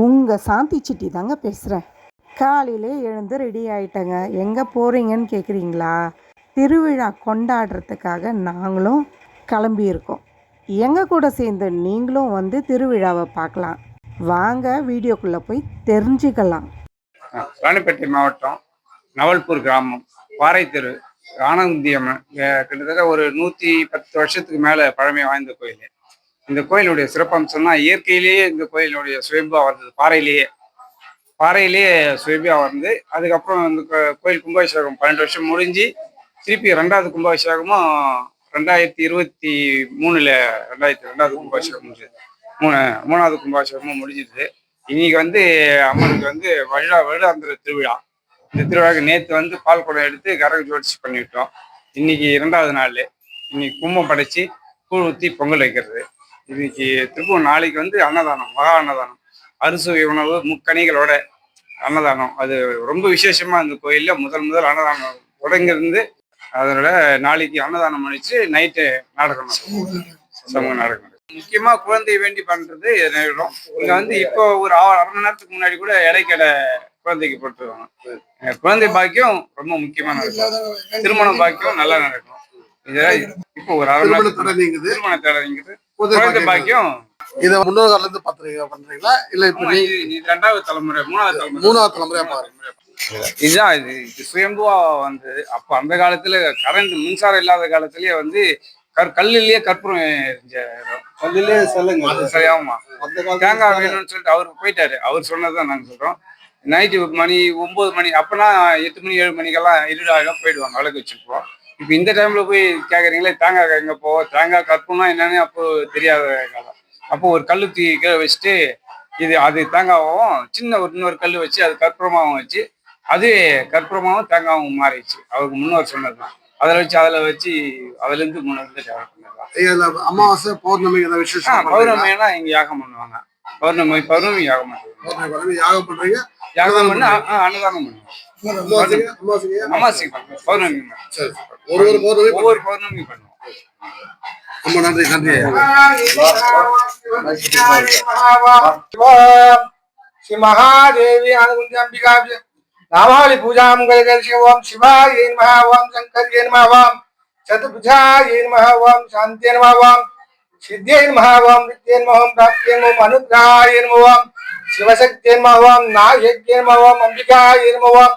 உங்கள் சாந்தி சிட்டி தாங்க பேசுகிறேன் காலையிலே எழுந்து ரெடி ஆயிட்டேங்க. எங்கே போகிறீங்கன்னு கேட்குறீங்களா திருவிழா கொண்டாடுறதுக்காக நாங்களும் கிளம்பியிருக்கோம். எங்கள் கூட சேர்ந்து நீங்களும் வந்து திருவிழாவை பார்க்கலாம். வாங்க வீடியோக்குள்ளே போய் தெரிஞ்சுக்கலாம். ராணிப்பேட்டை மாவட்டம் நவல்பூர் கிராமம் பாறைத்தெரு ஆனந்தியம்மன் கிட்டத்தட்ட ஒரு நூற்றி பத்து வருஷத்துக்கு மேலே பழமை வாய்ந்த கோயில். இந்த கோயிலுடைய சிறப்பம்சம்னா இயற்கையிலேயே இந்த கோயிலுடைய சுயம்பா வந்தது பாறையிலேயே. பாறையிலேயே சுயம்பா வந்து அதுக்கப்புறம் இந்த கோயில் கும்பாபிஷேகம் பன்னெண்டு வருஷம் முடிஞ்சு திருப்பி ரெண்டாவது கும்பாபிஷேகமும் ரெண்டாயிரத்தி இருபத்தி மூணுல ரெண்டாயிரத்தி ரெண்டாவது கும்பாபிஷேகம் முடிஞ்சது. மூணு மூணாவது கும்பாபிஷேகமும் முடிஞ்சிது. இன்னைக்கு வந்து அம்மனுக்கு வந்து வருடா வருடாந்திர திருவிழா. இந்த திருவிழாக்கு நேற்று வந்து பால் குடம் எடுத்து கரக ஜோடிச்சு பண்ணிவிட்டோம் இன்னைக்கு இரண்டாவது நாள். இன்னைக்கு கும்பம் படைச்சு கூழ் ஊற்றி பொங்கல் வைக்கிறது. இன்னைக்கு திருப்பூர் நாளைக்கு வந்து அன்னதானம் மகா அன்னதானம். அறுசுவை உணவு முக்கணிகளோட அன்னதானம். அது ரொம்ப விசேஷமா இந்த கோயில்ல முதல் முதல் அன்னதானம் தொடங்கிருந்து அதோட நாளைக்கு அன்னதானம் பண்ணிச்சு நைட்டு நாடகம். சமூக நாடகம். முக்கியமா குழந்தை வேண்டி பண்றது நேரம். இங்க வந்து இப்போ ஒரு அரை மணி நேரத்துக்கு முன்னாடி கூட இடைக்கடை குழந்தைக்கு போட்டுருவாங்க. குழந்தை பாக்கியம் ரொம்ப முக்கியமா நடக்கும். திருமண பாக்கியம் நல்லா நடக்கும். இதெல்லாம் இப்போ ஒரு அரை மணி திருமண நேரத்துக்கு தடை நீங்குது. திருமண தடவைங்கிறது குழந்தை பாக்கியம். இத முன்னோர்ல இருந்து பண்றீங்க பண்றீங்களா? இல்ல இப்ப நீ ரெண்டாவது தலைமுறை மூணாவது தலைமுறை. மூணாவது தலைமுறையா பாருங்க இதுதான் இது சுயம்புவா வந்து அப்ப அந்த காலத்துல கரண்ட் மின்சாரம் இல்லாத காலத்திலேயே வந்து கற் கல்லுலயே கற்பூரம் எரிஞ்ச இடம். கல்லிலே சொல்லுங்க. அது சரி, ஆமா. அந்த காலத்துல தேங்காய் வேணும்னு சொல்லிட்டு அவர் போயிட்டாரு. அவர் சொன்னதுதான் நாங்க சொல்றோம். நைட்டு மணி ஒன்பது மணி அப்பனா எட்டு மணி ஏழு மணிக்கெல்லாம் இருடாக போயிடுவாங்க விளக்கு வச்சுருப்போம். இப்போ இந்த டைம்ல போய் கேக்குறீங்களே தேங்காய் எங்க போ தேங்காய் கற்பூரம்னா என்னன்னு அப்போ தெரியாத காலம். அப்போ ஒரு கல்லு தூக்கி கீழே வச்சுட்டு இது அது தேங்காவும் சின்ன ஒரு இன்னொரு கல் வச்சு அது கற்பூரமாவும் வச்சு அது கற்பூரமாவும் தேங்காவும் மாறிடுச்சு. அவருக்கு முன்னோர் சொன்னதுதான். அதில் வச்சு அதில் வச்சு அதுல இருந்து முன்னோர் வந்து டெவலப் பண்ணிடலாம் அமாவாசை பௌர்ணமி ஆ விசேஷம்? பௌர்ணமினா இங்க யாகம் பண்ணுவாங்க. பௌர்ணமி பௌர்ணமி யாகம் பண்ணுவாங்க. யாகம் பண்றீங்க? யாகம் பண்ணி அன்னதானம் பண்ணுவோம். அமாவாசைக்கு பண்ணுவோம் பௌர்ணமி ஒவ்வொரு பௌர்ணமி ஒவ்வொரு பௌர்ணமி பண்ணுவோம் ரொம்ப நன்றி நன்றி ஸ்ரீ மகாதேவி அனுகுஞ்ச அம்பிகா நாமாவளி பூஜா கரிசி ஓம் சிவாய நமஹ ஓம் சங்கரியே நமஹ ஓம் சதுபுஜாய நமஹ ஓம் சாந்தியே நமஹ ஓம் சித்தியே நமஹ ஓம் வித்யே நமஹ ஓம் பிராப்தியே நமஹ ஓம் அனுகிரகாய நமஹ ஓம் சிவசக்தியே நமஹ ஓம் நாயக்கியே நமஹ ஓம் அம்பிகாய நமஹ ஓம்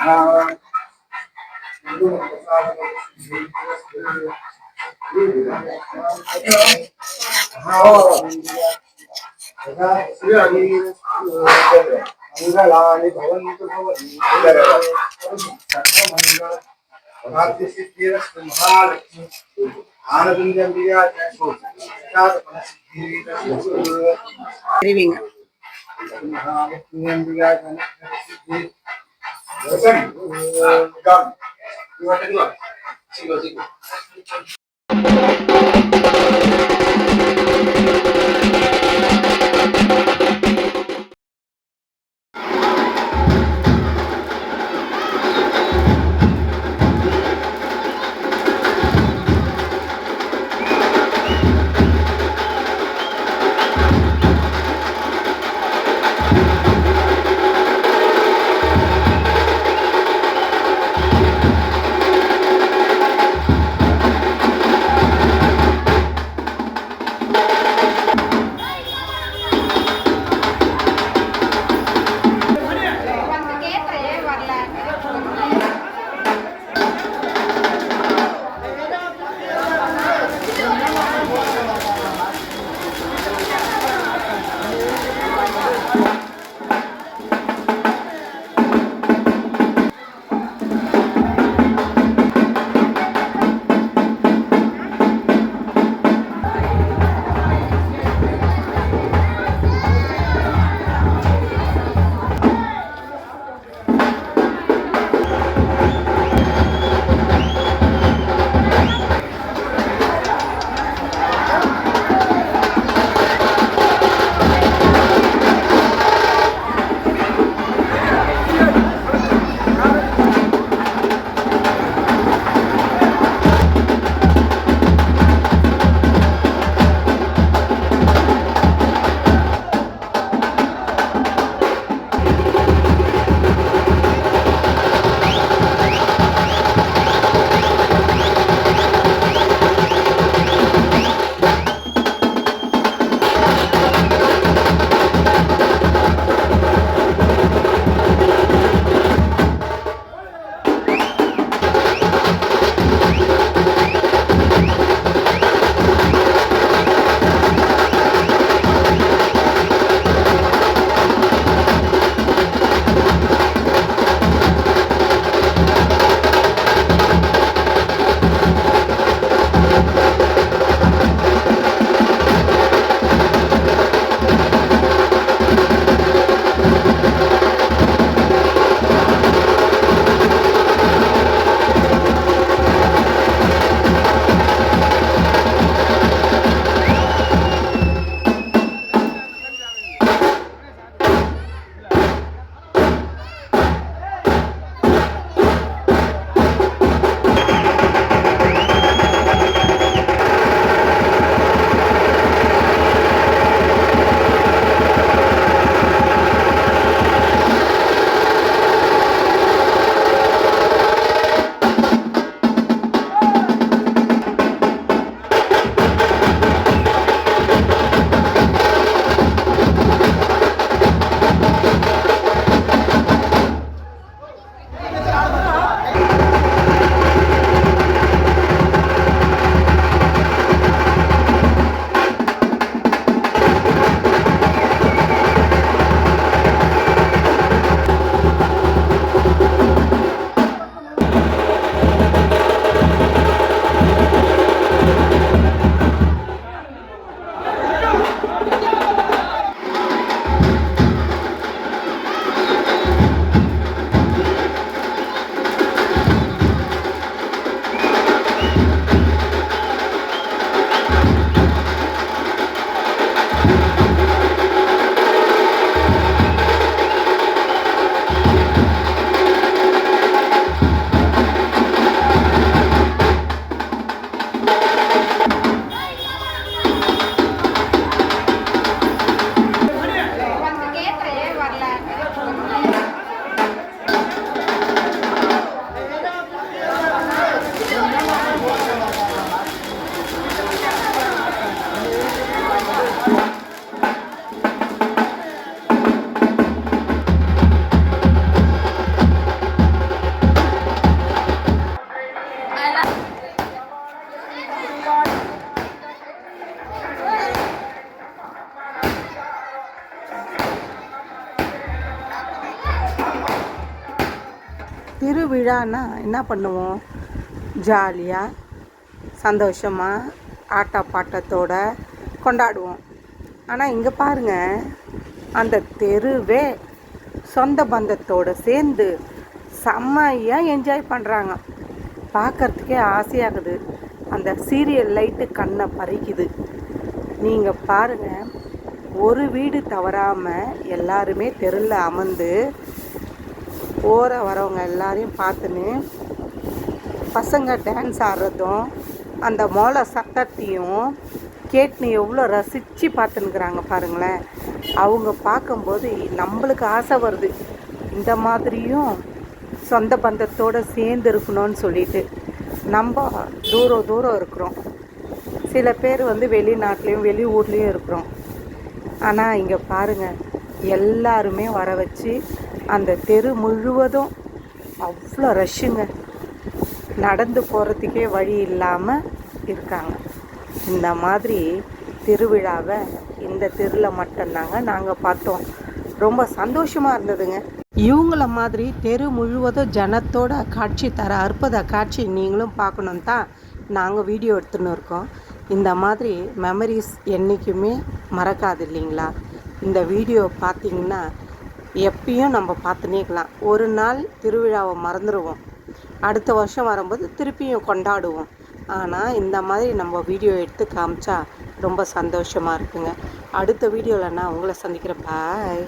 power. मङ्गलानि भवन्तु भवन्तु महालक्ष्मी आनन्दम्बिका च Mahalakshmi Ambika Gần. Gần. Gần. Gần. Gần. Gần. Gần. Gần. திருவிழான்னா என்ன பண்ணுவோம்? ஜாலியாக சந்தோஷமாக ஆட்ட பாட்டத்தோட கொண்டாடுவோம். ஆனால் இங்கே பாருங்க அந்த தெருவே சொந்த பந்தத்தோடு சேர்ந்து செம்மையாக என்ஜாய் பண்ணுறாங்க பார்க்கறதுக்கே ஆசையாகுது. அந்த சீரியல் லைட்டு கண்ணை பறிக்குது. நீங்கள் பாருங்கள் ஒரு வீடு தவறாமல் எல்லாருமே தெருவில் அமர்ந்து போகிற வரவங்க எல்லாரையும் பார்த்துன்னு பசங்க டான்ஸ் ஆடுறதும் அந்த மோள சத்தத்தையும் கேட்டுன்னு எவ்வளோ ரசித்து பார்த்துன்னுக்குறாங்க பாருங்களேன். அவங்க பார்க்கும்போது நம்மளுக்கு ஆசை வருது. இந்த மாதிரியும் சொந்த பந்தத்தோடு சேர்ந்து இருக்கணும்னு சொல்லிட்டு நம்ம தூரம் தூரம் இருக்கிறோம். சில பேர் வந்து வெளிநாட்டிலையும் வெளியூர்லேயும் இருக்கிறோம். ஆனால் இங்கே பாருங்கள் எல்லாருமே வர வச்சு அந்த தெரு முழுவதும் அவ்வளோ ரஷ்ஷுங்க. நடந்து போகிறதுக்கே வழி இல்லாமல் இருக்காங்க. இந்த மாதிரி திருவிழாவை இந்த தெருவில் மட்டும்தாங்க நாங்கள் பார்த்தோம். ரொம்ப சந்தோஷமாக இருந்ததுங்க. இவங்கள மாதிரி தெரு முழுவதும் ஜனத்தோட காட்சி தர அற்புத காட்சி நீங்களும் பார்க்கணும் தான் நாங்கள் வீடியோ எடுத்துன்னு இருக்கோம். இந்த மாதிரி மெமரிஸ் என்றைக்குமே மறக்காது இல்லைங்களா? இந்த வீடியோ பார்த்தீங்கன்னா எப்பயும் நம்ம பார்த்துனேக்கலாம் ஒரு நாள் திருவிழாவை மறந்துடுவோம் அடுத்த வருஷம் வரும்போது திருப்பியும் கொண்டாடுவோம். ஆனால் இந்த மாதிரி நம்ம வீடியோ எடுத்து காமிச்சா ரொம்ப சந்தோஷமாக இருக்குங்க. அடுத்த வீடியோவில் நான் உங்களை சந்திக்கிறேன். பாய்